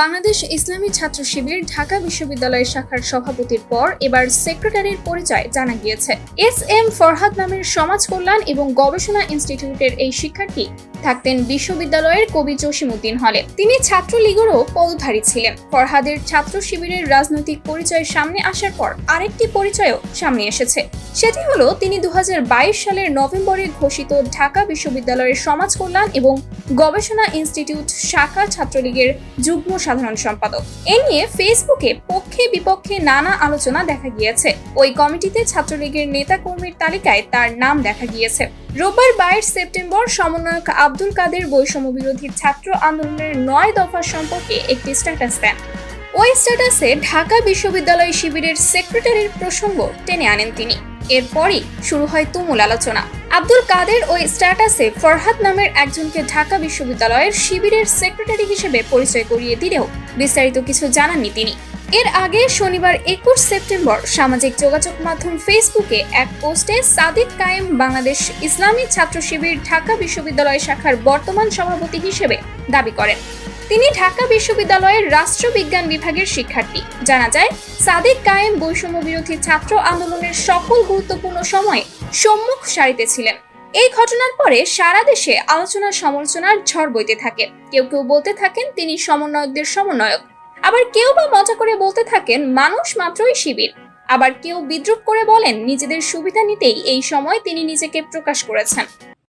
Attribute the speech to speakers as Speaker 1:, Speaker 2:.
Speaker 1: বাংলাদেশ ইসলামী ছাত্র শিবির ঢাকা বিশ্ববিদ্যালয়ের শাখার সভাপতির পর এবার সেক্রেটারির পরিচয় জানা গিয়েছে। এস এম ফরহাদ নামের সমাজ কল্যাণ এবং গবেষণা ইনস্টিটিউটের এই শিক্ষার্থী থাকতেন বিশ্ববিদ্যালয়ের কবি জসিমউদ্দিন হলে। তিনি ছাত্রলীগেরও পদধারী ছিলেন। ফরহাদের ছাত্র শিবিরের রাজনৈতিক পরিচয় সামনে আসার পর আরেকটি পরিচয়ও সামনে এসেছে। সেটি হলো তিনি দু হাজার বাইশ সালের নভেম্বরে ঘোষিত ঢাকা বিশ্ববিদ্যালয়ের সমাজ কল্যাণ এবং গবেষণা ইনস্টিটিউট শাখা ছাত্রলীগের যুগ্ম সাধারণ সম্পাদক। এ নিয়ে ফেসবুকে পক্ষে বিপক্ষে নানা আলোচনা দেখা গিয়েছে। ওই কমিটিতে ছাত্রলীগের নেতাকর্মীর তালিকায় তার নাম দেখা গিয়েছে। রোববার বাইশ সেপ্টেম্বর সমন্বয়ক আব্দুল কাদের বৈষম্য বিরোধী ছাত্র আন্দোলনের নয় দফা সম্পর্কে একটি স্ট্যাটাস দেন। ওই স্ট্যাটাসে ঢাকা বিশ্ববিদ্যালয় শিবিরের সেক্রেটারির প্রসঙ্গ টেনে আনেন তিনি। এরপরই শুরু হয় তুমুল আলোচনা। আব্দুল কাদের ওই স্ট্যাটাসে ফরহাদ নামের একজনকে ঢাকা বিশ্ববিদ্যালয়ের শিবিরের সেক্রেটারি হিসেবে পরিচয় করিয়ে দিলেও বিস্তারিত কিছু জানাননি তিনি। এর আগে শনিবার একুশ সেপ্টেম্বর সামাজিক যোগাযোগ মাধ্যম ফেসবুকে এক পোস্টে সাদিক কায়েম বাংলাদেশ ইসলামী ছাত্র শিবির ঢাকা বিশ্ববিদ্যালয় শাখার বর্তমান সভাপতি হিসেবে দাবি করেন। তিনি ঢাকা বিশ্ববিদ্যালয়ের রাষ্ট্রবিজ্ঞান বিভাগের শিক্ষার্থী। জানা যায়, সাদেক কায়েম বৈষম্য বিরোধী ছাত্র আন্দোলনের সকল গুরুত্বপূর্ণ সময়ে সম্মুখ সারিতে ছিলেন। এই ঘটনার পরে সারা দেশে আলোচনা সমালোচনার ঝড় বইতে থাকে। কেউ কেউ বলতে থাকেন, তিনি সমন্বয়কদের সমন্বয়ক। আবার কেউ বা মজা করে বলতে থাকেন, মানুষ মাত্রই শিবির। আবার কেউ বিদ্রুপ করে বলেন, নিজেদের সুবিধা নিতেই এই সময় তিনি নিজেকে প্রকাশ করেছেন।